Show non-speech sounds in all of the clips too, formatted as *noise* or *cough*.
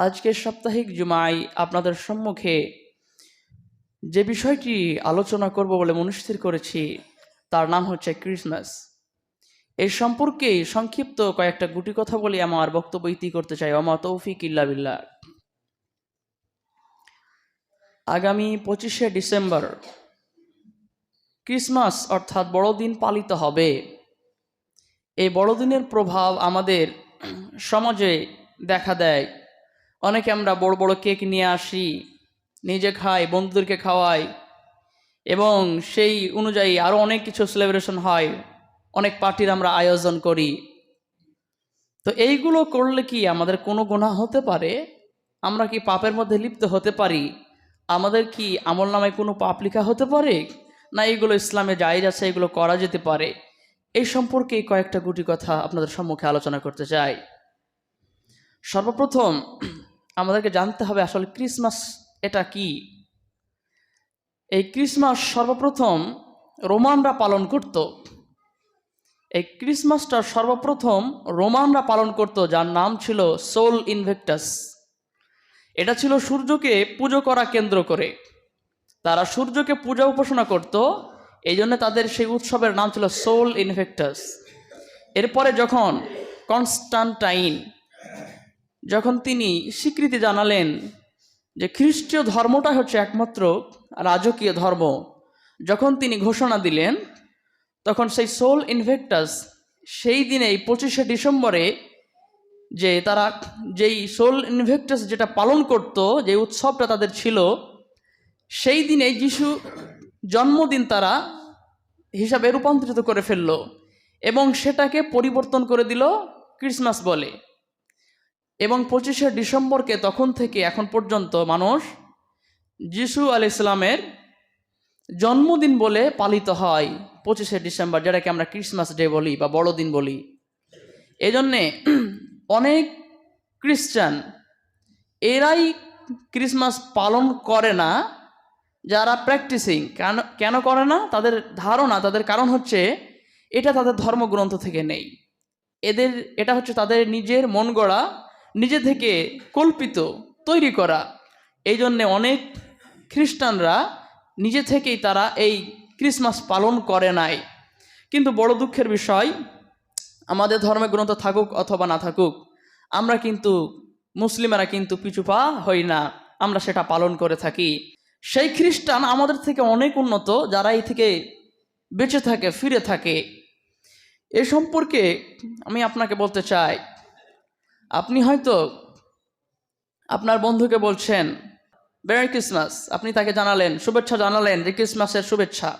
আজকের সাপ্তাহিক জুমাই আপনাদের সম্মুখে যে বিষয়টি আলোচনা করব বলে মনস্থির করেছি, তার নাম হচ্ছে ক্রিসমাস। এই সম্পর্কে সংক্ষিপ্ত কয়েকটা গুটি কথা বলে আমার বক্তব্য ইতি করতে চাই। অমা তৌফিক ইল্লা বিল্লাহ। আগামী পঁচিশে ডিসেম্বর ক্রিসমাস অর্থাৎ বড়দিন পালিত হবে। এই বড়দিনের প্রভাব আমাদের সমাজে দেখা দেয়। অনেকে আমরা বড় বড় কেক নিয়ে আসি, নিজে খাই, বন্ধুদেরকে খাওয়াই এবং সেই অনুযায়ী আরও অনেক কিছু সেলিব্রেশন হয়, অনেক পার্টির আমরা আয়োজন করি। তো এইগুলো করলে কি আমাদের কোনো গুণা হতে পারে? আমরা কি পাপের মধ্যে লিপ্ত হতে পারি? আমাদের কি আমল নামায় কোনো পাপ লেখা হতে পারে? না এইগুলো ইসলামে জায়েজ আছে, এগুলো করা যেতে পারে? এই সম্পর্কে কয়েকটা গুটি কথা আপনাদের সম্মুখে আলোচনা করতে চাই। সর্বপ্রথম আমাদেরকে জানতে হবে আসলে ক্রিসমাস এটা কি? এই ক্রিসমাস সর্বপ্রথম রোমানরা পালন করত। এই ক্রিসমাসটা সর্বপ্রথম রোমানরা পালন করত, যার নাম ছিল সোল ইনভেক্টাস। এটা ছিল সূর্যকে পুজো করা কেন্দ্র করে। তারা সূর্যকে পূজা উপাসনা করত এই জন্য তাদের সেই উৎসবের নাম ছিল সোল ইনভেক্টাস। এরপরে যখন কনস্টান্টাইন যখন তিনি স্বীকৃতি জানালেন যে খ্রিস্টীয় ধর্মটা হচ্ছে একমাত্র রাজকীয় ধর্ম, যখন তিনি ঘোষণা দিলেন, তখন সেই সোল ইনভেক্টাস সেই দিনে, এই পঁচিশে ডিসেম্বরে যে তারা যেই সোল ইনভেক্টাস যেটা পালন করত, যে উৎসবটা তাদের ছিল, সেই দিনে যিশু জন্মদিন তারা হিসাবে রূপান্তরিত করে ফেলল এবং সেটাকে পরিবর্তন করে দিল ক্রিসমাস বলে। এবং পঁচিশে ডিসেম্বরকে তখন থেকে এখন পর্যন্ত মানুষ যিশু আল ইসলামের জন্মদিন বলে পালিত হয়, পঁচিশে ডিসেম্বর, যেটাকে আমরা ক্রিসমাস ডে বলি বা বড়দিন বলি। এজন্যে *clears throat* অনেক খ্রিস্টান এরাই ক্রিসমাস পালন করে না, যারা প্র্যাকটিসিং। কেন কেন করে না? তাদের ধারণা, তাদের কারণ হচ্ছে এটা তাদের ধর্মগ্রন্থ থেকে নেই। এদের, এটা হচ্ছে তাদের নিজের মন গড়া নিজে থেকে কল্পিত, তৈরি করা। এই জন্যে অনেক খ্রিস্টানরা নিজে থেকেই তারা এই ক্রিসমাস পালন করে নাই। কিন্তু বড় দুঃখের বিষয়, আমাদের ধর্মে গ্রন্থ থাকুক অথবা না থাকুক, আমরা কিন্তু মুসলিমেরা কিন্তু পিছুপা হই না, আমরা সেটা পালন করে থাকি। সেই খ্রিস্টান আমাদের থেকে অনেক উন্নত, যারা এই থেকে বেঁচে থাকে, ফিরে থাকে। এ সম্পর্কে আমি আপনাকে বলতে চাই আপনি হয়তো আপনার বন্ধুকে বলছেন মেরি ক্রিসমাস আপনি তাকে জানালেন, শুভেচ্ছা জানালেন, যে ক্রিসমাসের শুভেচ্ছা।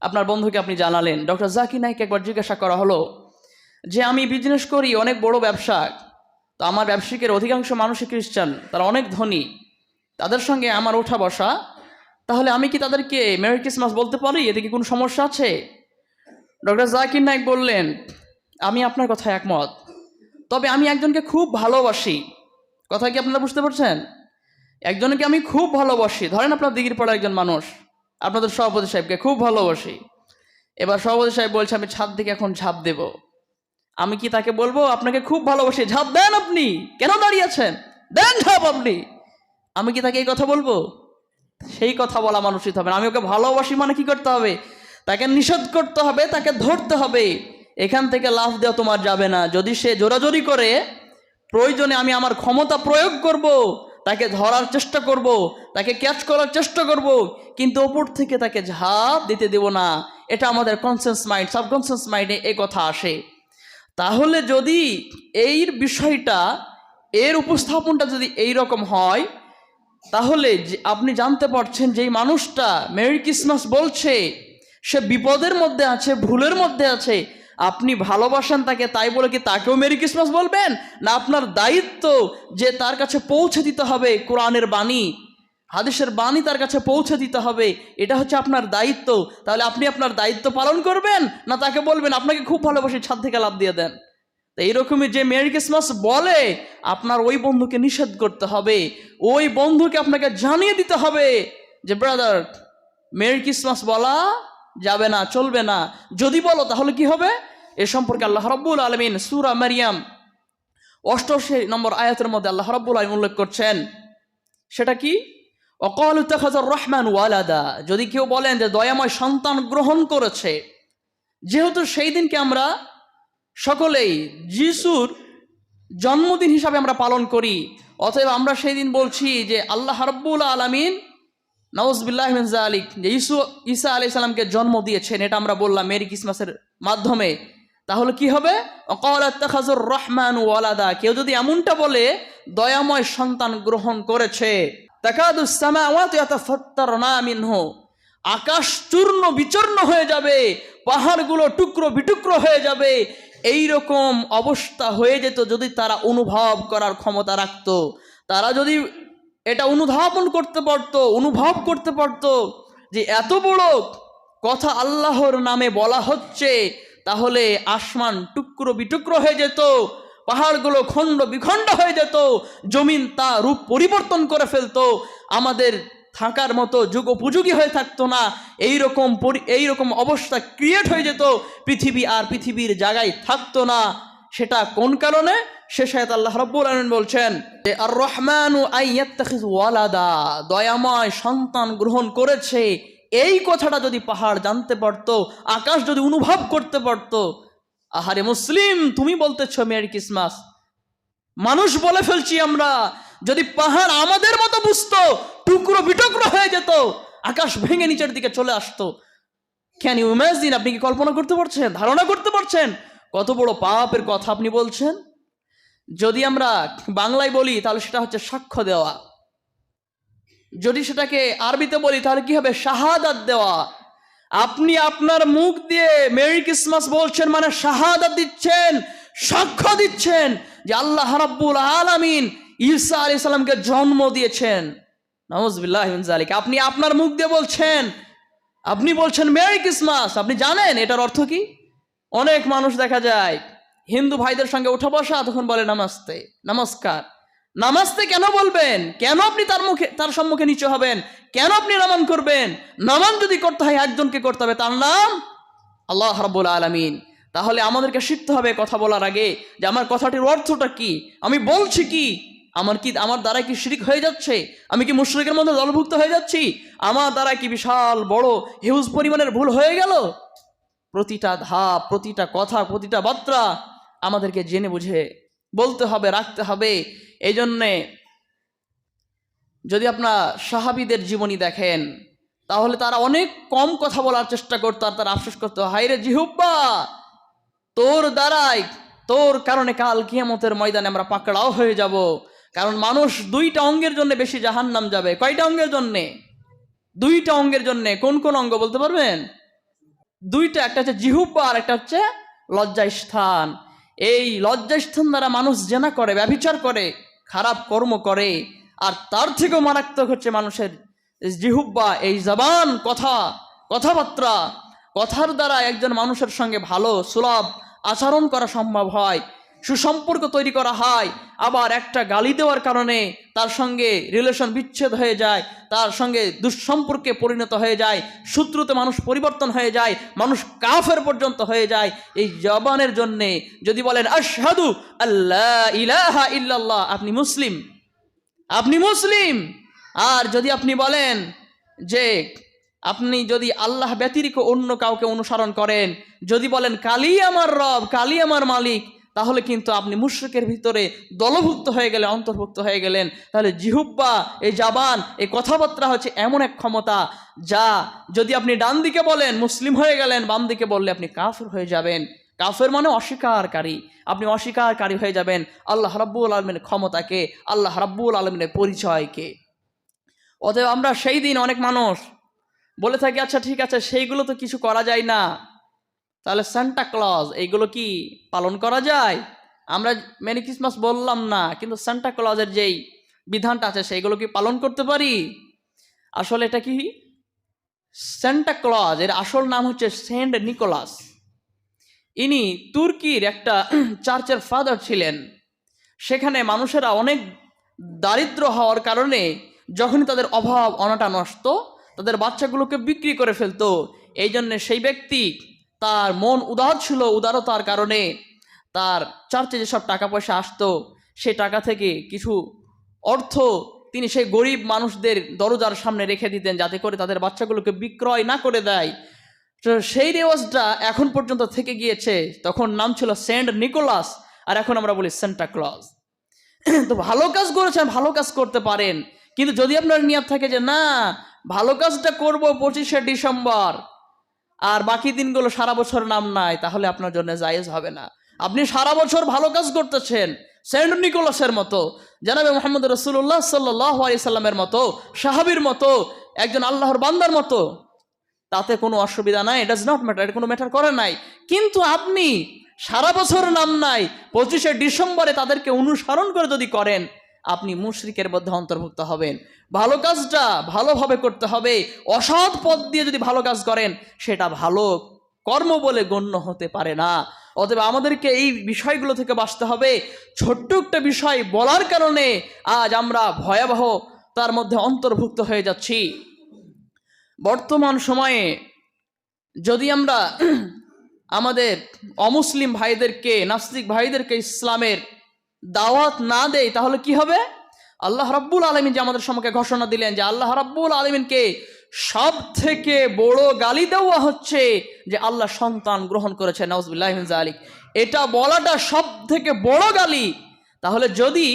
আপনার বন্ধুকে আপনি জানালেন ডক্টর জাকি নাইকে একবার জিজ্ঞাসা করা হলো যে, আমি বিজনেস করি অনেক বড় ব্যবসা, তো আমার ব্যবসায়িকের অধিকাংশ মানুষই খ্রিস্টান, তারা অনেক ধনী, তাদের সঙ্গে আমার ওঠা বসা, তাহলে আমি কি তাদেরকে মেরি ক্রিসমাস বলতে পারি? এতে কি কোনো সমস্যা আছে? ডক্টর জাকির নাইক বললেন, আমি আপনার কথা একমত। তবে আমি একজনকে খুব ভালোবাসি। কথা কি আপনারা বুঝতে পারছেন? একজনকে আমি খুব ভালোবাসি। ধরেন আপনার দিঘির পড়া একজন মানুষ, আপনাদের সভাপতি সাহেবকে খুব ভালোবাসি। এবার সভাপতি সাহেব বলছে, আমি ছাদ দিকে এখন ঝাঁপ দেব। আমি কি তাকে বলব? আপনাকে খুব ভালোবাসি। ঝাঁপ দেন আপনি। কেন দাঁড়িয়ে আছেন? দেন ঝাঁপ আপনি। আমি কি তাকে এই কথা বলব? সেই কথা বলা মানুষ হবে। আমি ওকে ভালোবাসি মানে কি করতে হবে? তাকে নিষেধ করতে হবে, তাকে ধরতে হবে। এখান থেকে লাভ দেওয়া তোমার যাবে না। যদি সে জোরাজোরি করে, প্রয়োজনে আমি আমার ক্ষমতা প্রয়োগ করব, তাকে ধরার চেষ্টা করব, তাকে ক্যাচ করার চেষ্টা করব, কিন্তু ওপর থেকে তাকে ঝাঁপ দিতে দেব না। এটা আমাদের কনসেন্স মাইন্ড সাবকনসেন্স মাইন্ডে এ কথা আসে। তাহলে যদি এই বিষয়টা, এর উপস্থাপনটা যদি এই রকম হয়, তাহলে আপনি জানতে পারছেন যে মানুষটা মেরি ক্রিসমাস বলছে, সে বিপদের মধ্যে আছে, ভুলের মধ্যে আছে আপনি ভালোবাসেন তাকে, তাই বলে কি তাকেও মেরি ক্রিসমাস বলবেন? না আপনার দায়িত্ব যে তার কাছে পৌঁছে দিতে হবে কোরআনের বাণী, হাদিসের বাণী তার কাছে পৌঁছে দিতে হবে, এটা হচ্ছে আপনার দায়িত্ব। তাহলে আপনি আপনার দায়িত্ব পালন করবেন, না তাকে বলবেন, আপনাকে খুব ভালোবাসি, ছাদ থেকে লাভ দিয়ে দেন তো এইরকমই যে মেরি ক্রিসমাস বলে, আপনার ওই বন্ধুকে নিষেধ করতে হবে। ওই বন্ধুকে আপনাকে জানিয়ে দিতে হবে যে, ব্রাদার, মেরি ক্রিসমাস বলা যাবে না, চলবে না। যদি বলো, তাহলে কি হবে? এ সম্পর্কে আল্লাহ রব্বুল আলমিন সুরা মারিয়াম অষ্টআশি নম্বর আয়াতের মধ্যে আল্লাহ রাব্বুল আলামিন উল্লেখ করছেন। সেটা কি? অকল রহমান ওয়ালাদা। যদি কেউ বলেন যে দয়াময় সন্তান গ্রহণ করেছে, যেহেতু সেই দিনকে আমরা সকলেই যিশুর জন্মদিন হিসাবে আমরা পালন করি, অতএব আমরা সেই দিন বলছি যে আল্লাহ রব্বুল আলমিন নওয়াজবিল্লাহ মিনজা আলিক যে ইসু ঈসা আলি সাল্লামকে জন্ম দিয়েছেন, এটা আমরা বললাম মেরি ক্রিসমাসের মাধ্যমে। তাহলে কি হবে? অকলাজুর রহমান ওয়ালাদা। কেউ যদি এমনটা বলে, দয়াময় সন্তান গ্রহণ করেছে আকাশ চূর্ণ বিচূর্ণ হয়ে যাবে, পাহাড়গুলো টুকরো বিটুকরো হয়ে যাবে। এই রকম অবস্থা হয়ে যেত যদি তারা অনুভব করার ক্ষমতা রাখতো। তারা যদি এটা অনুধাবন করতে পারতো, অনুভব করতে পারতো যে এত বড় কথা আল্লাহর নামে বলা হচ্ছে, তাহলে আসমান টুকরো বিটুকরো হয়ে যেত, পাহাড়গুলো খণ্ড বিখণ্ড হয়ে যেত, জমিন তা রূপ পরিবর্তন করে ফেলতো, আমাদের থাকার মতো যুগোপযোগী হয়ে থাকতো না এই রকম এই রকম অবস্থা ক্রিয়েট হয়ে যেত, পৃথিবী আর পৃথিবীর জায়গায় থাকতো না। সেটা কোন কারণে? সে শায়দ আল্লাহ রব্বুল আলমিন বলছেন যে আর রহমানু আইয়াত্তাখিজ ওয়ালাদা। দয়াময় সন্তান গ্রহণ করেছে। এই কথাটা যদি পাহাড় জানতে পারতো, আকাশ যদি অনুভব করতে পারতো, আহারে মুসলিম, তুমি বলতেছ মেরি ক্রিসমাস। মানুষ বলে ফেলছি আমরা, যদি পাহাড় আমাদের মতো বুঝতো, টুকরো বিটুকরো হয়ে যেত, আকাশ ভেঙে নিচের দিকে চলে আসতো। ক্যান ইউ ইমাজিন আপনি কি কল্পনা করতে পারছেন? ধারণা করতে পারছেন? কত বড় পাপের কথা আপনি বলছেন? যদি আমরা বাংলায় বলি, তাহলে সেটা হচ্ছে সাক্ষ্য দেওয়া। যদি সেটাকে আরবিতে বলি, তাহলে কি হবে? শাহাদাত দেওয়া। আপনি আপনার মুখ দিয়ে মেরি ক্রিসমাস বলছেন মানে শাহাদাত দিচ্ছেন, সাক্ষ্য দিচ্ছেন যে আল্লাহ রাব্বুল আলামিন ঈসা আলী সাল্লামকে জন্ম দিয়েছেন। নওয়াজবিল্লাহ জালিক আপনি আপনার মুখ দিয়ে বলছেন, আপনি বলছেন মেরি ক্রিসমাস। আপনি জানেন, এটার অর্থ কি? অনেক মানুষ দেখা যায়, হিন্দু ভাইদের সঙ্গে উঠা বসা, তখন বলে, নামাস্তে, নমস্কার। নামাজতে কেন বলবেন? কেন আপনি তার মুখে, তার সম্মুখে নিচে হবেন? কেন আপনি নামান করবেন? নামান যদি করতে হয়, একজনকে করতে হবে, তার নাম আল্লাহ রাব্বুল আলমিন। তাহলে আমাদেরকে শিখতে হবে কথা বলার আগে যে আমার কথাটির অর্থটা কি? আমি বলছি কি? আমার কি, আমার দ্বারা কি শিরিক হয়ে যাচ্ছে? আমি কি মুশ্রিকের মধ্যে দলভুক্ত হয়ে যাচ্ছি? আমার দ্বারা কি বিশাল বড়, হিউজ পরিমাণের ভুল হয়ে গেল? প্রতিটা ধাপ, প্রতিটা কথা, প্রতিটা বার্তা আমাদেরকে জেনে বুঝে বলতে হবে, রাখতে হবে। এই জন্যে যদি আপনার সাহাবিদের জীবনী দেখেন, তাহলে তারা অনেক কম কথা বলার চেষ্টা করতো আর তারা আফসোস করতো হাইরে জিহুব্বা, তোর দ্বারাই, তোর কারণে কাল কিয়ামতের ময়দানে আমরা পাকড়াও হয়ে যাব। কারণ মানুষ দুইটা অঙ্গের জন্য বেশি জাহান নাম যাবে। কয়টা অঙ্গের জন্যে? দুইটা অঙ্গের জন্যে। কোন কোন অঙ্গ বলতে পারবেন? দুইটা, একটা হচ্ছে জিহুব্বা আর একটা হচ্ছে লজ্জাস্থান। এই লজ্জাস্থান দ্বারা মানুষ জেনা করে ব্যবিচার করে, খারাপ কর্ম করে, আর তার থেকেও মারাত্মক হচ্ছে মানুষের জিহুব্বা, এই জবান, কথা, কথাবার্তা। কথার দ্বারা একজন মানুষের সঙ্গে ভালো, সুলভ আচরণ করা সম্ভব হয়। সুসম্পর্ক তৈরি করা হয়। আবার একটা গালি দেওয়ার কারণে তার সঙ্গে রিলেশন বিচ্ছেদ হয়ে যায়, তার সঙ্গে দুঃসম্পর্কে পরিণত হয়ে যায়, শত্রুতে মানুষ পরিবর্তন হয়ে যায়, মানুষ কাফের পর্যন্ত হয়ে যায়। এই জবানের জন্যে যদি বলেন, আশহাদু আল্লাহ ইলাহা ইল্লাল্লাহ আপনি মুসলিম। আপনি মুসলিম। আর যদি আপনি বলেন যে, আপনি যদি আল্লাহ ব্যতিরিক্ত অন্য কাউকে অনুসরণ করেন যদি বলেন কালি আমার রব কালি আমার মালিক তাহলে কিন্তু আপনি মুশ্রিকের ভিতরে দলভুক্ত হয়ে গেলে, অন্তর্ভুক্ত হয়ে গেলেন। তাহলে জিহুব্বা এই জাবান এই কথাবার্তা হচ্ছে এমন এক ক্ষমতা যা যদি আপনি ডান দিকে বলেন, মুসলিম হয়ে গেলেন, বাম দিকে বললে আপনি কাফের হয়ে যাবেন। কাফের মানে অস্বীকারী। আপনি অস্বীকারী হয়ে যাবেন আল্লাহ রাব্বুল আলমিনের ক্ষমতাকে, আল্লাহ রাব্বুল আলমিনের পরিচয়কে। অতএব আমরা সেই দিন অনেক মানুষ বলে থাকি আচ্ছা ঠিক আছে, সেইগুলো তো কিছু করা যায় না। তাহলে সান্টা ক্লজ এইগুলো কি পালন করা যায়? আমরা মেরি ক্রিসমাস বললাম না, কিন্তু সান্টা ক্লজের যেই বিধানটা আছে, সেইগুলো কি পালন করতে পারি? আসলে এটা কি? সেন্টা ক্লজ এর আসল নাম হচ্ছে সেন্ট নিকোলাস ইনি তুর্কির একটা *clears throat* চার্চের ফাদার ছিলেন। সেখানে মানুষেরা অনেক দারিদ্র হওয়ার কারণে যখনই তাদের অভাব, অনাটা নষ্ট, তাদের বাচ্চাগুলোকে বিক্রি করে ফেলতো। এই জন্যে সেই ব্যক্তি তার মন উদার ছিল, উদারতার কারণে তার চার্চে যেসব টাকা পয়সা আসতো সেই টাকা থেকে কিছু অর্থ তিনি সেই গরিব মানুষদের দরজার সামনে রেখে দিতেন যাতে করে তাদের বাচ্চাগুলোকে বিক্রয় না করে দেয়। তো সেই রেওয়াজটা এখন পর্যন্ত থেকে গিয়েছে। তখন নাম ছিল সেন্ট নিকোলাস আর এখন আমরা বলি সেন্টা ক্লজ। তো ভালো কাজ করেছেন, ভালো কাজ করতে পারেন। কিন্তু যদি আপনার নিয়ত থাকে যে, না, ভালো কাজটা করব পঁচিশে ডিসেম্বর আর বাকি দিনগুলো সারা বছর নাম নাই, তাহলে আপনার জন্য জায়েজ হবে না। আপনি সারা বছর ভালো কাজ করতেছেন, সেন্ট নিকোলাসের মতো, জানাবে মোহাম্মদ রসুল্লাহ সাল্লাহ সাল্লামের মতো, সাহাবির মতো, একজন আল্লাহর বান্দার মতো। তাতে কোনো অসুবিধা নাই ডাজ নট ম্যাটার এটা কোনো ম্যাটার করে নাই। কিন্তু আপনি সারা বছর নাম নাই, পঁচিশে ডিসেম্বরে তাদেরকে অনুসরণ করে যদি করেন আপনি মুশরিকের মধ্যে অন্তর্ভুক্ত হবেন। ভালো কাজটা ভালোভাবে করতে হবে। অসৎ পথ দিয়ে যদি ভালো কাজ করেন, সেটা ভালো কর্ম বলে গণ্য হতে পারে না। অতএব আমাদেরকে এই বিষয়গুলো থেকে বাঁচতে হবে। ছোট্ট একটা বিষয় বলার কারণে আজ আমরা ভয়াবহ তার মধ্যে অন্তর্ভুক্ত হয়ে যাচ্ছি। বর্তমান সময়ে যদি আমরা *clears throat* আমাদের অমুসলিম ভাইদেরকে, নাস্তিক ভাইদেরকে ইসলামের দাওয়াত না দেই, তাহলে কি হবে? আল্লাহ রাব্বুল আলমিন যে আমাদের সম্মুখে ঘোষণা দিলেন যে আল্লাহ রাব্বুল আলমিনকে সব থেকে বড় গালি দেওয়া হচ্ছে যে আল্লাহ সন্তান গ্রহণ করেছে নওয়াজবুল্লাহ আলিক এটা বলাটা সব থেকে বড় গালি। তাহলে যদি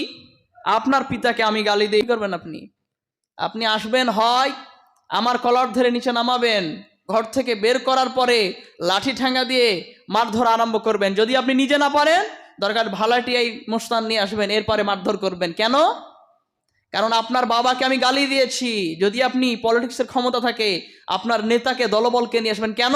আপনার পিতাকে আমি গালি দিয়ে করবেন আপনি? আপনি আসবেন হয় আমার কলার ধরে নিচে নামাবেন, ঘর থেকে বের করার পরে লাঠি ঠ্যাঙ্গা দিয়ে মারধর আরম্ভ করবেন। যদি আপনি নিজে না পারেন দরকার ভালাটিয়াই মোস্তান নিয়ে আসবেন, এরপরে মারধর করবেন। কেন? কারণ আপনার বাবাকে আমি গালি দিয়েছি। যদি আপনি পলিটিক্সের ক্ষমতা থাকে, আপনার নেতাকে, দলবলকে নিয়ে আসবেন। কেন?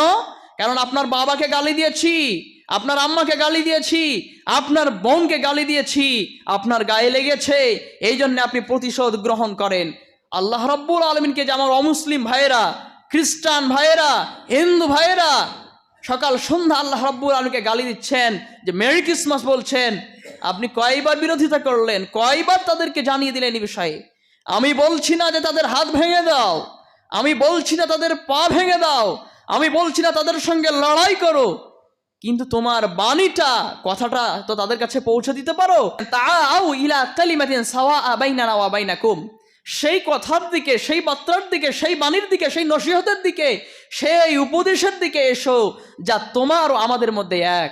কারণ আপনার বাবাকে গালি দিয়েছি, আপনার আম্মাকে গালি দিয়েছি, আপনার বোনকে গালি দিয়েছি, আপনার গায়ে লেগেছে, এই জন্য আপনি প্রতিশোধ গ্রহণ করেন। আল্লাহ রব্বুল আলমিনকে যে আমার অমুসলিম ভাইয়েরা, খ্রিস্টান ভাইয়েরা, হিন্দু ভাইয়েরা সকাল সন্ধ্যা আল্লাহ রব্বুল আলমীকে গালি দিচ্ছেন যে, মেরি ক্রিসমাস বলছেন। আপনি কয়বার বিরোধিতা করলেন, কয়বার তাদেরকে জানিয়ে দিলেন এই বিষয়ে? আমি বলছি না যে তাদের হাত ভেঙে দাও। আমি বলছি না তাদের পা ভেঙে দাও। আমি বলছি না তাদের সঙ্গে লড়াই করো। কিন্তু তোমার বাণীটা, কথাটা তো তাদের কাছে পৌঁছে দিতে পারো। তাআউ ইলা কালিমাতিন সাওয়া বাইনানা ওয়া বাইনাকুম। সেই কথার দিকে, সেই বার্তার দিকে, সেই বাণীর দিকে, সেই নসিহতের দিকে সেই উপদেশের দিকে এসো যা তোমার আমাদের মধ্যে এক।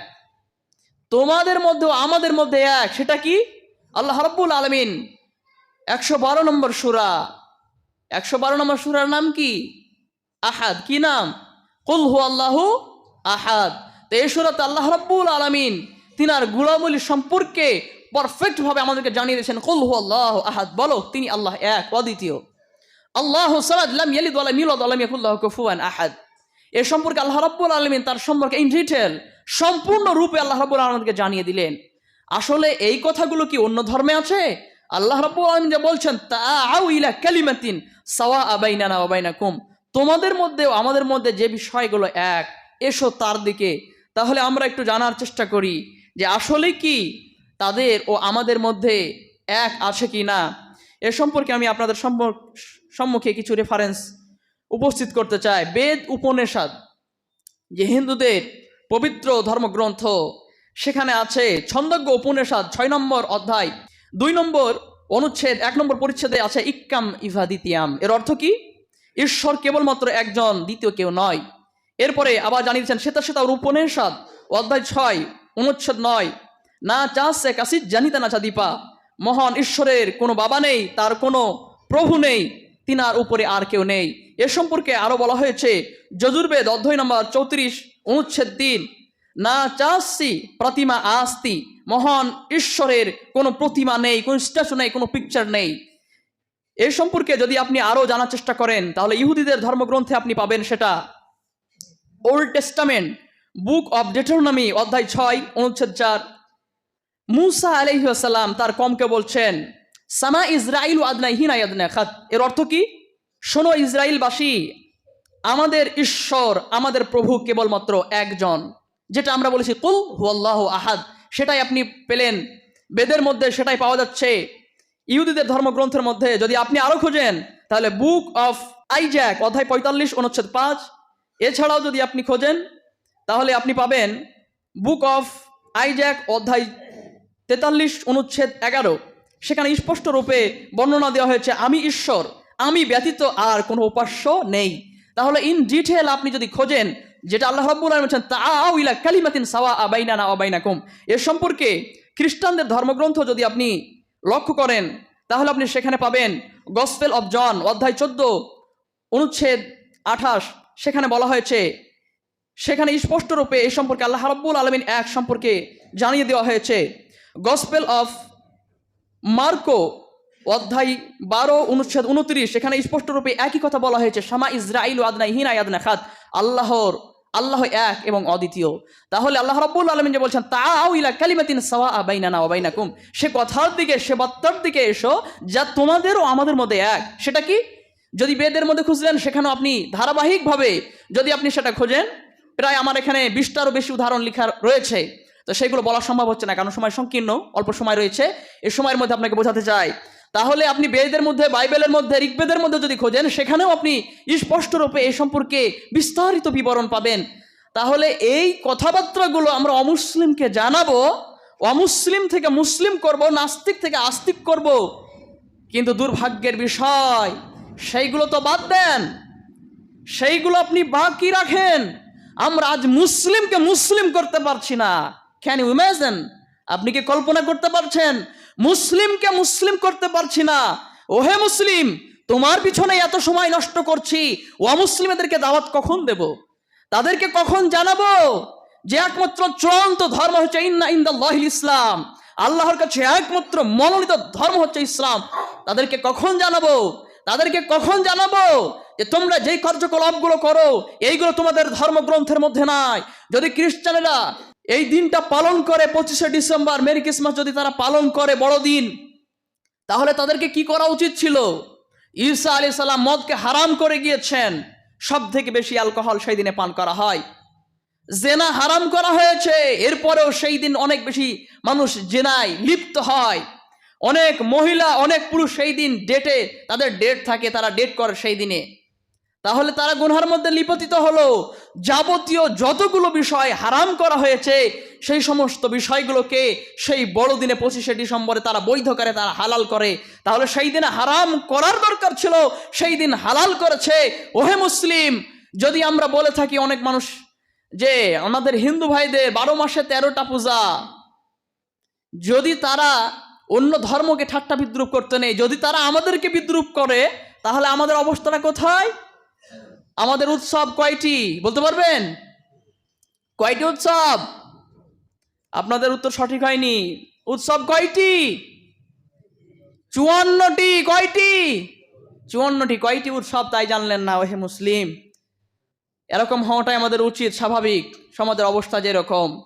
তোমাদের মধ্যে আমাদের মধ্যে এক। সেটা কি? আল্লাহ রব্বুল আলমিন একশো বারো নম্বর সুরা। একশো বারো নম্বর সুরার নাম কি? আহাদ। কি নাম? কুল হু আল্লাহু আহাদ। তো এই সুরাতে আল্লাহ রব্বুল আলমিন তিনার গুণাবলী সম্পর্কে পারফেক্টভাবে আমাদেরকে জানিয়ে দিয়েছেন, কুল হু আল্লাহ আহাদ। বলো, তিনি আল্লাহ এক, অদ্বিতীয়। আল্লাহ সালাদ লাম ইয়ালিদ ওয়া লাম ইউলাদ ওয়া লাম ইয়াকুল আহাদ। এ সম্পর্কে আল্লাহ রাব্বুল আলামিন তার সম্পর্কে ইন ডিটেল সম্পূর্ণ রূপে আল্লাহ রাব্বুল আলামিনকে জানিয়ে দিলেন। আসলে এই কথাগুলো কি অন্য ধর্মে আছে? আল্লাহ রাব্বুল আলামিন যে বলছেন, তাআউ ইলা কালিমাতিন সাওয়া বাইনানা ওয়া বাইনাকুম। তোমাদের মধ্যেও আমাদের মধ্যে যে বিষয়গুলো এক, এসো তার দিকে। তাহলে আমরা একটু জানার চেষ্টা করি যে আসলে কি তাদের ও আমাদের মধ্যে এক আছে কি না এ সম্পর্কে আমি আপনাদের সম্মুখে কিছু রেফারেন্স উপস্থিত করতে চাই। বেদ উপনিষদ, যে হিন্দুদের পবিত্র ধর্মগ্রন্থ, সেখানে আছে ছন্দজ্ঞ উপনিষদ ছয় নম্বর অধ্যায়। দুই নম্বর অনুচ্ছেদ, এক নম্বর পরিচ্ছেদে আছে ইক্কাম ইভাদিতিয়াম। এর অর্থ কি? ঈশ্বর কেবলমাত্র একজন, দ্বিতীয় কেউ নয়। এরপরে আবার জানিয়েছেন শ্বেতা শ্বেতা উপনিষদ, অধ্যায় ছয়, অনুচ্ছেদ নয়। না চাষে কাশি জানিতে না চাঁদিপা। মহান ঈশ্বরের কোনো বাবা নেই, তার কোনো প্রভু নেই, তিনার উপরে আর কেউ নেই। এ সম্পর্কে আরও বলা হয়েছে, যজুর্বেদ অধ্যায় নম্বর চৌত্রিশ, অনুচ্ছেদ তিন, না চাষি প্রতিমা আস্তি, মহান ঈশ্বরের কোনো প্রতিমা নেই, কোনো স্ট্যাচু নেই, কোনো পিকচার নেই। এ সম্পর্কে যদি আপনি আরও জানার চেষ্টা করেন, তাহলে ইহুদিদের ধর্মগ্রন্থে আপনি পাবেন সেটা। Old Testament, Book of Deuteronomy অধ্যায় ছয়, অনুচ্ছেদ চার মুসা আলহিহাসাল্লাম তার কমকে বলছেন, সামা ইসরাইল আদনা হিনা ইয়াদনা খাত। এর অর্থ কি? শোনো ইসরায়েলবাসী আমাদের ঈশ্বর, আমাদের প্রভু কেবলমাত্র একজন, যেটা আমরা বলেছি, কুল হুয়াল্লাহ আহাদ। সেটাই আপনি পেলেন। বেদের মধ্যে সেটাই পাওয়া যাচ্ছে। ইহুদিদের ধর্মগ্রন্থের মধ্যে যদি আপনি আরও খোঁজেন, তাহলে বুক অফ আইজ্যাক, অধ্যায় পঁয়তাল্লিশ, অনুচ্ছেদ পাঁচ। এছাড়াও যদি আপনি খোঁজেন, তাহলে আপনি পাবেন বুক অফ আইজ্যাক, অধ্যায় তেতাল্লিশ অনুচ্ছেদ এগারো। সেখানে স্পষ্ট রূপে বর্ণনা দেওয়া হয়েছে, আমি ঈশ্বর, আমি ব্যতীত আর কোনো উপাস্য নেই। তাহলে ইন ডিটেল আপনি যদি খোঁজেন, যেটা আল্লাহ রাব্বুল আলামিন বলছেন, তাআউ কালিমাতিন সাওয়া আবাইনানা ওয়া বাইনাকুম। এর সম্পর্কে খ্রিস্টানদের ধর্মগ্রন্থ যদি আপনি লক্ষ্য করেন, তাহলে আপনি সেখানে পাবেন গসপেল অফ জন, অধ্যায় চোদ্দ, অনুচ্ছেদ আঠাশ। সেখানে বলা হয়েছে, সেখানে স্পষ্ট রূপে এই সম্পর্কে আল্লাহ রাব্বুল আলমিন এক সম্পর্কে জানিয়ে দেওয়া হয়েছে গসপেল অফ মার্কো অধ্যায় বারো, অনুচ্ছেদ উনত্রিশ, সেখানে স্পষ্টরূপে একই কথা বলা হয়েছে, শামা ইসরাইল আদনা হিনা আদনা খাত আল্লাহর, আল্লাহ এক এবং অদ্বিতীয়। তাহলে আল্লাহ রাব্বুল আলমিন যে বলছেন তাও ইলা কালিমাতিন সাওয়া আবাইনানা ওবাইনাকুম সে কথার দিকে, সে বার্তার দিকে এসো, যা তোমাদেরও আমাদের মধ্যে এক। সেটা কি? যদি বেদের মধ্যে খুঁজলেন, সেখানেও আপনি ধারাবাহিকভাবে যদি আপনি সেটা খোঁজেন, প্রায় আমার এখানে বিশটারও বেশি উদাহরণ লেখা রয়েছে। তো সেগুলো বলা সম্ভব হচ্ছে না, কারণ সময় সংকীর্ণ, অল্প সময় রয়েছে। এই সময়ের মধ্যে আপনাকে বোঝাতে চাই। তাহলে আপনি বেদের মধ্যে, বাইবেলের মধ্যে, ঋগ্বেদের মধ্যে যদি খোঁজেন, সেখানেও আপনি স্পষ্ট রূপে এই সম্পর্কে বিস্তারিত বিবরণ পাবেন। তাহলে এই কথাবার্তাগুলো আমরা অমুসলিমকে জানাব, অমুসলিম থেকে মুসলিম করব, নাস্তিক থেকে আস্তিক করব। কিন্তু দুর্ভাগ্যের বিষয়, সেইগুলো তো বাদ দেন। সেইগুলো আপনি বাকি রাখেন। আমরা আজ মুসলিমকে মুসলিম করতে পারছি না। ক্যান ইউ ইমাজিন আপনি কি কল্পনা করতে পারছেন? মুসলিমকে মুসলিম করতে পারছি না। ওহে মুসলিম, তোমার পিছনে এত সময় নষ্ট করছি। ও মুসলিমদেরকে দাওয়াত কখন দেব? তাদেরকে কখন জানাব? যে একমাত্র চূড়ান্ত ধর্ম হচ্ছে ইন্না ইন্দাল্লাহিল ইসলাম। আল্লাহর কাছে একমাত্র মনোনীত ধর্ম হচ্ছে ইসলাম। তাদেরকে কখন জানাব? তাদেরকে কখন জানাব? যে তোমরা যেই কার্যকলাপগুলো করো, এইগুলো তোমাদের ধর্মগ্রন্থের মধ্যে নাই। যদি খ্রিস্টানেরা এই দিনটা পালন করে পঁচিশে ডিসেম্বর, মেরি ক্রিসমাস যদি তারা পালন করে বড়দিন, তাহলে তাদেরকে কি করা উচিত ছিল? ঈসা আলি সাল্লাম মদকে হারাম করে গিয়েছেন। সব থেকে বেশি অ্যালকোহল সেই দিনে পান করা হয়। জেনা হারাম করা হয়েছে, এরপরেও সেই দিন অনেক বেশি মানুষ জেনায় লিপ্ত হয়। অনেক মহিলা, অনেক পুরুষ সেই দিন ডেটে তাদের ডেট থাকে, তারা ডেট করে সেই দিনে। তাহলে তারা গুনহার মধ্যে লিপতিত হলো। যাবতীয় যতগুলো বিষয় হারাম করা হয়েছে, সেই সমস্ত বিষয়গুলোকে সেই বড়দিনে পঁচিশে ডিসেম্বরে তারা বৈধ করে, তারা হালাল করে। তাহলে সেই দিনে হারাম করার দরকার ছিল, সেই দিন হালাল করেছে। ওহে মুসলিম, যদি আমরা বলে থাকি অনেক মানুষ যে, আমাদের হিন্দু ভাইদের বারো মাসে তেরোটা পূজা। যদি তারা অন্য ধর্মকে ঠাট্টা বিদ্রুপ করতে নেই, যদি তারা আমাদেরকে বিদ্রুপ করে, তাহলে আমাদের অবস্থাটা কোথায়? আমাদের উৎসব কয়টি? বলতে পারবেন? কয়টি উৎসব? আপনাদের উত্তর সঠিক হয়নি। উৎসব কয়টি? চুয়ান্নটি। কয়টি? চুয়ান্নটি। কয়টি উৎসব তাই জানলেন না ওহে মুসলিম? এরকম হওয়াটাই আমাদের উচিত, স্বাভাবিক। সমাজের অবস্থা যেরকম।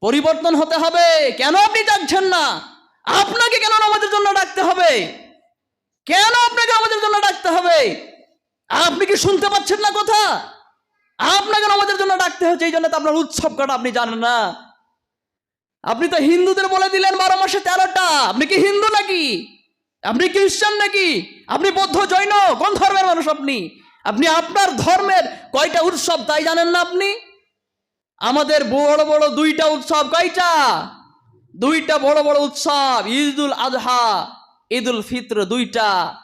পরিবর্তন হতে হবে। কেন আপনি ডাকছেন না? আপনাকে কেন আমাদের জন্য ডাকতে হবে? কেন আপনাকে আমাদের জন্য ডাকতে হবে? আপনি কি শুনতে পাচ্ছেন না কথা? আপনাকে আমাদের জন্য ডাকতে হচ্ছে এই জন্য তো আপনার উৎসব কটা, আপনি জানেন না। আপনি তো হিন্দুদের বলে দিলেন বারো মাসে তেরোটা। আপনি কি হিন্দু নাকি? আপনি খ্রিস্টান নাকি? আপনি বৌদ্ধ জৈন? কোন ধর্মের মানুষ আপনি? আপনি আপনার ধর্মের কয়টা উৎসব তাই জানেন না আপনি? আমাদের বড় বড় দুইটা উৎসব কয়টা? দুইটা বড় বড় উৎসব, ঈদুল আজহা ঈদুল ফিত্র দুইটা।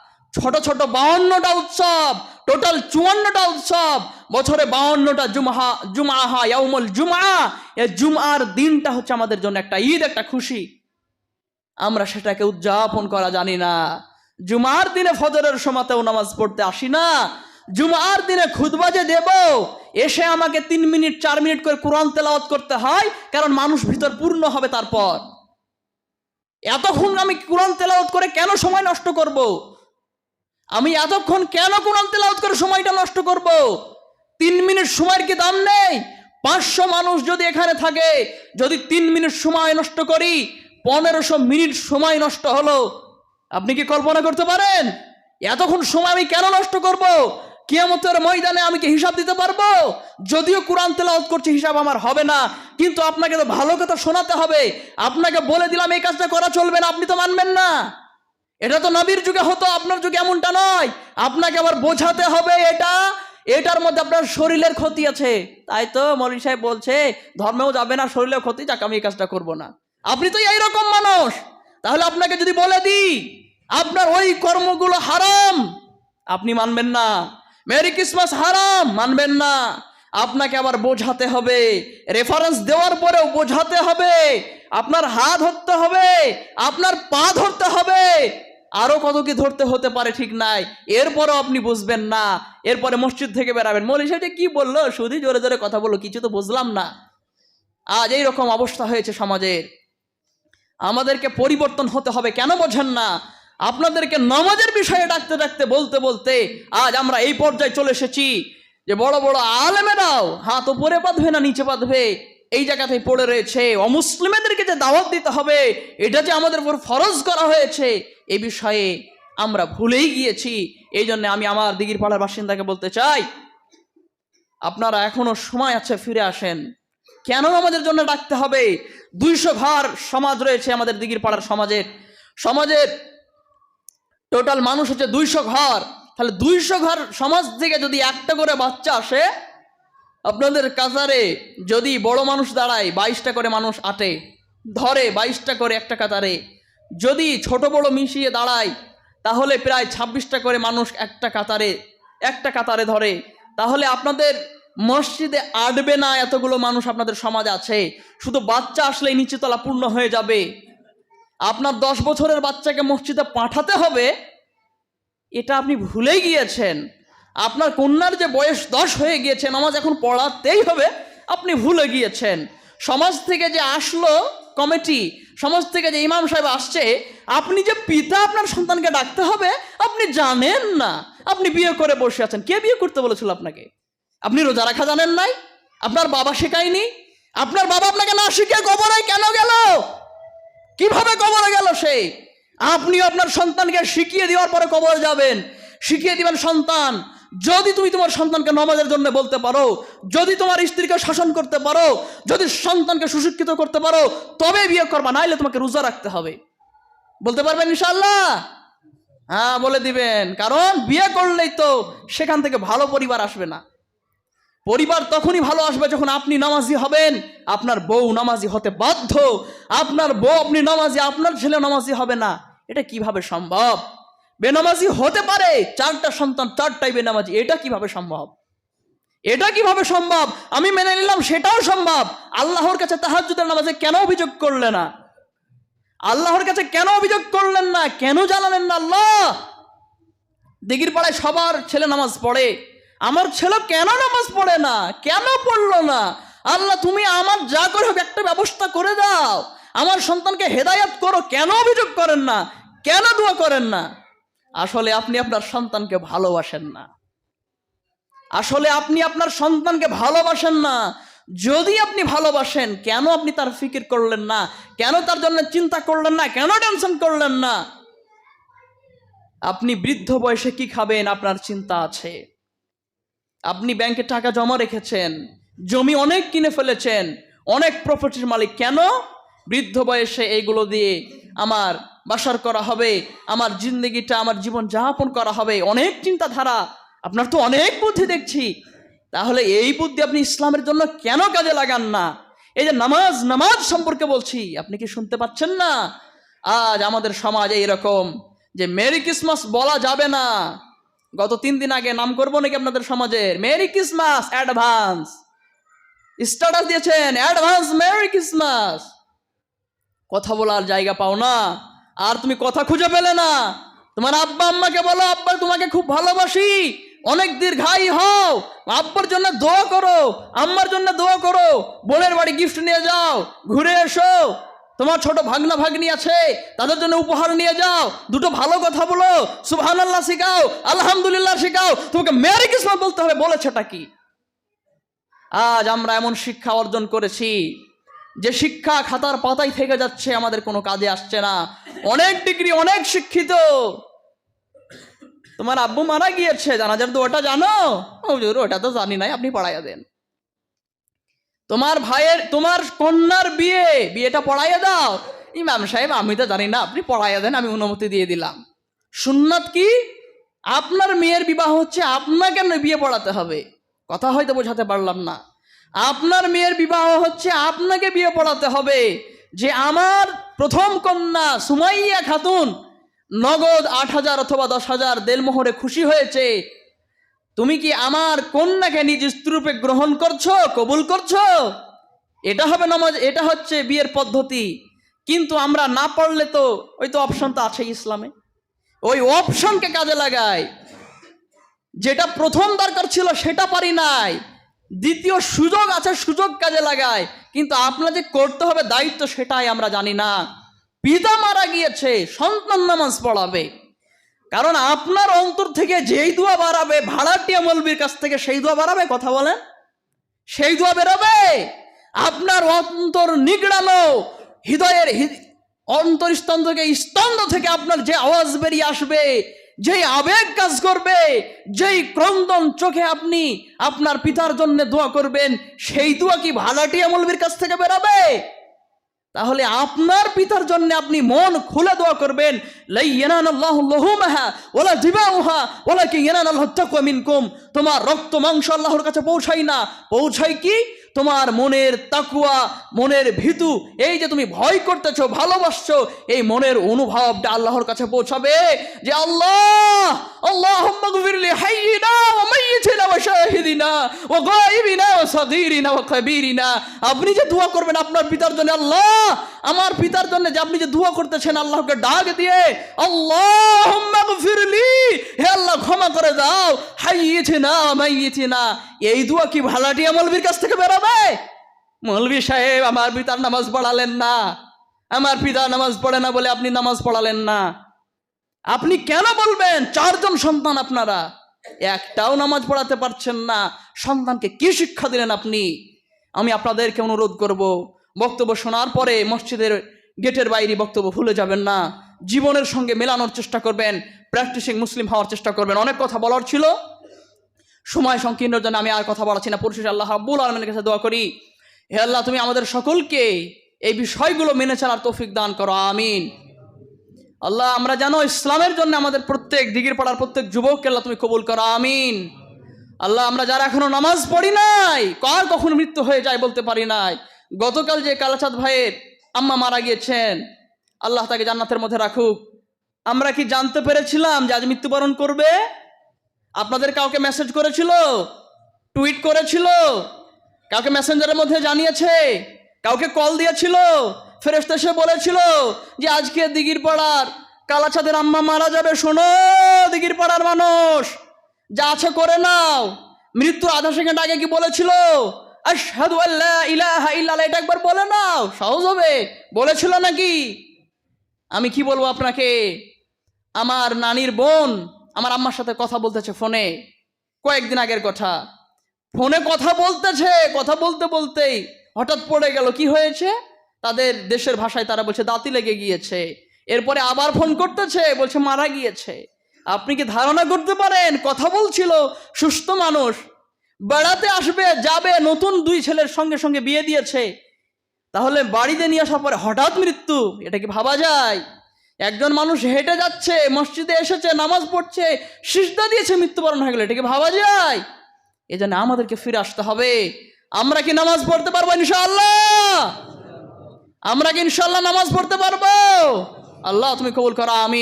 ছোট ছোট বাউন্নটা উৎসব টোটাল চুয়ান্নটা উৎসব। বছরে বাউন্নটা জুমাহা জুমাহা ইয়াউমুল জুমা এ জুমার দিনটা হচ্ছে আমাদের জন্য একটা ঈদ, একটা খুশি। আমরা সেটাকে উদযাপন করা জানি না। জুমার দিনে ফজরের সময়তেও নামাজ পড়তে আসি না। জুমার দিনে খুদবা যে দেব, এসে আমাকে তিন মিনিট, চার মিনিট করে কোরআন তেলাওয়াত করতে হয়, কারণ মানুষ ভিতর পূর্ণ হবে তারপর। এতক্ষণ আমি কোরআন তেলাওয়াত করে কেন সময় নষ্ট করব। আমি এতক্ষণ কেন কোরআন তেলাওয়াত করে সময়টা নষ্ট করব। তিন মিনিট সময়ের কি দাম নেই? পাঁচশো মানুষ যদি এখানে থাকে, যদি তিন মিনিট সময় নষ্ট করি, পনেরোশো মিনিট সময় নষ্ট হলো। আপনি কি কল্পনা করতে পারেন? এতক্ষণ সময় আমি কেন নষ্ট করব? কিয়ামতের ময়দানে আমি কি হিসাব দিতে পারব? যদিও কোরআন তেলাওয়াত করছি, হিসাব আমার হবে না, কিন্তু আপনাকে তো ভালো কথা শোনাতে হবে। আপনাকে বলে দিলাম, এই কাজটা করা চলবে না, আপনি তো মানবেন না। এটা তো নবীর যুগে হতো, আপনার যুগে এমনটা নয়। আপনাকে আবার বোঝাতে হবে এটা। এটার মধ্যে আপনার শরীরের ক্ষতি আছে। তাই তো মৌলী সাহেব বলছে, ধর্মেও যাবে না, শরীরের ক্ষতি, যাক আমি এই কাজটা করব না। আপনি তো এইরকম মানুষ। তাহলে আপনাকে যদি বলে দিই, আপনার ওই কর্মগুলো হারাম, আপনি মানবেন না। মেরি ক্রিসমাস হারাম, মানবেন না। আপনাকে আবার বোঝাতে হবে, রেফারেন্স দেওয়ার পরেও বোঝাতে হবে, আপনার হাত ধরতে হবে, আপনার পা ধরতে হবে আরও কত কি ধরতে হতে পারে ঠিক নাই। এরপরও আপনি বুঝবেন না। এরপরে মসজিদ থেকে বেরাবেন। মলি সেটা কি বলল? শুধু জোরে জোরে কথা বলল, কিছু তো বুঝলাম না। আজ এই রকম অবস্থা হয়েছে সমাজের। আমাদেরকে পরিবর্তন হতে হবে, কেন বোঝেন না? আপনাদেরকে নামাজের বিষয়ে ডাকতে ডাকতে, বলতে বলতে আজ আমরা এই পর্যায়ে চলে এসেছি যে বড় বড় আলেমেরাও হাত উপরে বাঁধবে না নিচে বাঁধবে? এই জায়গাতে পড়ে রয়েছে, অমুসলিমেদেরকে যে দাওয়াত দিতে হবে, এটা যে আমাদের উপর ফরজ করা হয়েছে, এ বিষয়ে আমরা ভুলেই গিয়েছি। এই জন্য আমি আমার দিঘির পাড়ার বাসিন্দাকে বলতে চাই, আপনারা এখনও সময় আছে ফিরে আসেন। কেন আমাদের জন্য ডাকতে হবে? দুইশো ঘর সমাজ রয়েছে আমাদের দিঘির পাড়ার সমাজের। সমাজের টোটাল মানুষ হচ্ছে দুইশো ঘর। তাহলে দুইশো ঘর সমাজ থেকে যদি একটা করে বাচ্চা আসে আপনাদের কাতারে যদি বড় মানুষ দাঁড়ায়, বাইশটা করে মানুষ আটে। ধরে বাইশটা করে একটা কাতারে। যদি ছোট বড় মিশিয়ে দাঁড়ায়, তাহলে প্রায় ছাব্বিশটা করে মানুষ একটা কাতারে একটা কাতারে ধরে। তাহলে আপনাদের মসজিদে আটবে না এতগুলো মানুষ আপনাদের সমাজে আছে। শুধু বাচ্চা আসলেই নিচেতলা পূর্ণ হয়ে যাবে। আপনার দশ বছরের বাচ্চাকে মসজিদে পাঠাতে হবে, এটা আপনি ভুলেই গিয়েছেন। আপনার কন্যার যে বয়স দশ হয়ে গিয়েছে, নামাজ এখন পড়াতেই হবে, আপনি ভুলে গিয়েছেন। সমাজ থেকে যে আসলো কমিটি, সমাজ থেকে যে ইমাম সাহেব আসছে, আপনি যে পিতা আপনার সন্তানকে ডাকতে হবে, আপনি জানেন না। আপনি বিয়ে করে বসে আছেন। কে বিয়ে করতে বলেছিল আপনাকে? আপনি রোজা রাখা জানেন নাই? আপনার বাবা শেখায়নি? আপনার বাবা আপনাকে না শিখে কবরে কেন গেল? কীভাবে কবরে গেল সে? আপনি আপনার সন্তানকে শিখিয়ে দেওয়ার পরে কবরে যাবেন। শিখিয়ে দিবেন সন্তান যদি তুমি তোমার সন্তানকে নমাজের জন্য বলতে পারো, যদি তোমার স্ত্রীকে শাসন করতে পারো, যদি সন্তানকে সুশিক্ষিত করতে পারো, তবে বিয়ে করবা, নাইলে তোমাকে রোজা রাখতে হবে। বলতে পারবেন ইনশাল্লাহ হ্যাঁ বলে দিবেন। কারণ বিয়ে করলেই তো সেখান থেকে ভালো পরিবার আসবে না। পরিবার তখনই ভালো আসবে যখন আপনি নামাজি হবেন, আপনার বউ নামাজি হতে বাধ্য। আপনার বউ আপনি নামাজি, আপনার ছেলে নামাজি হবে না। এটা কীভাবে সম্ভব? বেনামাজি হতে পারে। চারটা সন্তান, চারটাই বেনামাজি। এটা কীভাবে সম্ভব? এটা কীভাবে সম্ভব? আমি মেনে নিলাম সেটাও সম্ভব। আল্লাহর কাছে তাহাজ্জুদের নামাজে কেন অভিযোগ করলে না? আল্লাহর কাছে কেন অভিযোগ করলেন না? কেন জানালেন না আল্লাহ? দিঘির পাড়ায় সবার ছেলে নামাজ পড়ে। আমার ছেলে কেন নামাজ পড়ে না? কেন পড়ল না? আল্লাহ, তুমি আমার যা করে হোক একটা ব্যবস্থা করে দাও। আমার সন্তানকে হেদায়াত করো। কেন অভিযোগ করেন না? কেন দোয়া করেন না? আসলে আপনি আপনার সন্তানকে ভালোবাসেন না। আসলে আপনি আপনার সন্তানকে ভালোবাসেন না। যদি আপনি ভালোবাসেন, কেন আপনি তার ফিকির করলেন না? কেন তার জন্য চিন্তা করলেন না? কেন টেনশন করলেন না? আপনি বৃদ্ধ বয়সে কি খাবেন? আপনার চিন্তা আছে। আপনি ব্যাংকে টাকা জমা রেখেছেন, জমি অনেক কিনে ফেলেছেন, অনেক প্রপার্টির মালিক। কেন? বৃদ্ধ বয়সে এইগুলো দিয়ে আমার বাসার করা হবে, আমার জিন্দগিটা, আমার জীবন যাপন করা হবে। অনেক চিন্তাধারা, আপনার তো অনেক বুদ্ধি দেখছি। তাহলে এই বুদ্ধি আপনি ইসলামের জন্য কেন কাজে লাগান না? এই যে নামাজ নামাজ সম্পর্কে বলছি, আপনি কি শুনতে পাচ্ছেন না? আজ আমাদের সমাজে এরকম যে মেরি ক্রিসমাস বলা যাবে না। গত তিন দিন আগে নাম করব নাকি আপনাদের সমাজের মেরি ক্রিসমাস, অ্যাডভান্স। স্ট্যাটাস দিয়েছেন, অ্যাডভান্স, মেরি ক্রিসমাস। কথা বলার জায়গা পাও না। আর তুমি কথা খুঁজে পেলে না। তোমার আব্বা আম্মাকে বলো, আব্বা, তোমাকে খুব ভালোবাসি। অনেক দীর্ঘায়ী হও। আব্বার জন্য দোয়া করো, আম্মার জন্য দোয়া করো। বোনের বাড়ি গিফট নিয়ে যাও, ঘুরে এসো। তোমার ছোট ভাগনা ভাগ্নি আছে, তাদের জন্য উপহার নিয়ে যাও। দুটো ভালো কথা বলো সুবহান আল্লাহ শিখাও, আলহামদুলিল্লাহ শিখাও। তোমাকে মেরি কিসমত বলতে হবে, বলেছেটা কি? আজ আমরা এমন শিক্ষা অর্জন করেছি যে শিক্ষা খাতার পাতায় থেকে যাচ্ছে, আমাদের কোনো কাজে আসছে না। অনেক ডিগ্রি অনেক শিক্ষিত। তোমার আব্বু মারা গিয়েছে, জানাজার দোয়াটা জানো? হুজুর, ওটা তো জানি নাই, আপনি পড়াইয়া দেন। তোমার ভাইয়ের, তোমার কন্যার বিয়ে, বিয়েটা পড়াইয়া দাও। ইমাম সাহেব, আমি তো জানি না, আপনি পড়াইয়া দেন, আমি অনুমতি দিয়ে দিলাম। সুন্নাত কি? আপনার মেয়ের বিবাহ হচ্ছে, আপনাকে বিয়ে পড়াতে হবে। কথা হয়তো বোঝাতে পারলাম না। আপনার মেয়ের বিবাহ হচ্ছে আপনাকে বিয়ে পড়াতে হবে। যে আমার প্রথম কন্যা সুমাইয়া খাতুন নগদ আট হাজার অথবা দশ হাজার দেলমোহরে খুশি হয়েছে। তুমি কি আমার কন্যাকে নিজ স্ত্রীরূপে গ্রহণ করছ, কবুল করছ? এটা হবে নামাজ, এটা হচ্ছে বিয়ের পদ্ধতি। কিন্তু আমরা না পড়লে তো ওই তো অপশন তো আছে ইসলামে। ওই অপশনকে কাজে লাগায়। যেটা প্রথম দরকার ছিল সেটা পারি নাই। দ্বিতীয় সুযোগ আছে, সুযোগ কাজে লাগায়। কিন্তু আপনার যে করতে হবে দায়িত্ব সেটাই আমরা জানি না। পিতা মারা গিয়েছে, সন্তান নামাজ পড়াবে। কারণ আপনার অন্তর থেকে যেই দোয়া বাড়াবে, ভাড়াটিয়া মলবির কাছ থেকে সেই দোয়া বাড়াবে, কথা বলেন। সেই দোয়া বেরোবে। আপনার অন্তর নিগড়ানো, হৃদয়ের হৃদ- অন্তরস্তন থেকে স্তন্দ থেকে আপনার যে আওয়াজ বেরিয়ে আসবে যেই আবেগ কাজ করবে, যেই ক্রন্দন চোখে আপনি আপনার পিতার জন্য দোয়া করবেন, সেই দোয়া কি ভাড়াটিয়া মলবির কাছ থেকে বেরোবে? তাহলে আপনার পিতার জন্য আপনি মন খুলে দোয়া করবেন ওলা দিবাউহা ওলা কি ইয়ানান আল্লাহ মিনকুম। তোমার রক্ত মাংস আল্লাহর কাছে পৌঁছাই না। পৌঁছাই কি? তোমার মনের তাকুয়া, মনের ভীতু, এই যে তুমি ভয় করতেছো, ভালোবাসছো, এই মনের অনুভবটা আল্লাহর কাছে পৌঁছাবে যে আল্লাহ আল্লাহ হাইয়িনা আপনি যে দোয়া করবেন আপনার পিতার জন্য, আল্লাহ, আমার পিতার জন্য যে আপনি যে দোয়া করতেছেন আল্লাহকে ডাক দিয়ে আল্লাহ গফিরলি, হে আল্লাহ ক্ষমা করে দাও, হাইয়িতিনা ওয়া মাইয়িতিনা। এই দোয়া কি ভালাটিয়া মৌলবীর কাছ থেকে বেরোবে? মৌলবী সাহেব, আমার পিতার নামাজ পড়ালেন না। আমার পিতা নামাজ পড়ে না বলে আপনি নামাজ পড়ালেন না। আপনি কেন বলবেন? চারজন সন্তান আপনারা। একটাও নামাজ পড়াতে পারছেন না। সন্তানকে কি শিক্ষা দিলেন আপনি? আমি আপনাদেরকে অনুরোধ করব, বক্তব্য শোনার পরে মসজিদের গেটের বাইরে বক্তব্য ভুলে যাবেন না। জীবনের সঙ্গে মেলানোর চেষ্টা করবেন, প্র্যাকটিসিং মুসলিম হওয়ার চেষ্টা করবেন। অনেক কথা বলার ছিল। সময় সংকীর্ণের জন্য আমি আর কথা বলাচ্ছি না। পরিশেষে আল্লাহ রাব্বুল আলমের কাছে দোয়া করি, হে আল্লাহ, তুমি আমাদের সকলকে এই বিষয়গুলো মেনে চলার তৌফিক দান করো, আমিন। আল্লাহ, আমরা জানো ইসলামের জন্য আমাদের প্রত্যেক দিগির পাড়ার প্রত্যেক যুবককে আল্লাহ তুমি কবুল করো, আমিন। আল্লাহ, আমরা যারা এখনও নামাজ পড়ি নাই, কার কখন মৃত্যু হয়ে যায় বলতে পারি নাই। গতকাল যে কালাচাঁদ ভাইয়ের আম্মা মারা গিয়েছেন, আল্লাহ তাকে জান্নাতের মধ্যে রাখুক। আমরা কি জানতে পেরেছিলাম যে আজ মৃত্যুবরণ করবে? আপনাদের কাউকে মেসেজ করেছিল? টুইট করেছিল? কাউকে মেসেঞ্জারের মধ্যে জানিয়েছে? কাউকে কল দিয়েছিল? ফেরেস্তা সে বলেছিল যে, আজকে দিঘির পাড়ার কালাচাঁদের আম্মা মারা যাবে। শোনো দিঘির পাড়ার মানুষ, যা আছে করে নাও। মৃত্যুর আধা সেকেন্ড আগে কি বলেছিল? এটা একবার বলে নাও সহজ হবে। বলেছিল নাকি? আমি কি বলব আপনাকে? আমার নানির বোন আমার আম্মার সাথে কথা বলতেছে ফোনে। কয়েকদিন আগের কথা। ফোনে কথা বলতেছে, কথা বলতে বলতেই হঠাৎ পড়ে গেল। কি হয়েছে? তাদের দেশের ভাষায় তারা বলছে দাঁতি লেগে গিয়েছে। এরপরে আবার ফোন করতেছে, বলছে, মারা গিয়েছে। আপনি কি ধারণা করতে পারেন? কথা বলছিল, সুস্থ মানুষ। বেড়াতে আসবে, যাবে, নতুন দুই ছেলের সঙ্গে সঙ্গে বিয়ে দিয়েছে। তাহলে বাড়িতে নিয়ে আসার পরে হঠাৎ মৃত্যু, এটা কি ভাবা যায়? একজন মানুষ হেঁটে যাচ্ছে, মসজিদে এসেছে, নামাজ পড়ছে, সিজদা দিয়েছে, মৃত্যুবরণ হয়ে গেলে। এটাকে ভাবা যায়? এই জন্য আমাদেরকে ফিরে আসতে হবে। আমরা কি নামাজ পড়তে পারব ইনশাআল্লাহ? আমরা কি ইনশাল্লাহ নামাজ পড়তে পারব? আল্লাহ তুমি কবুল করো আমি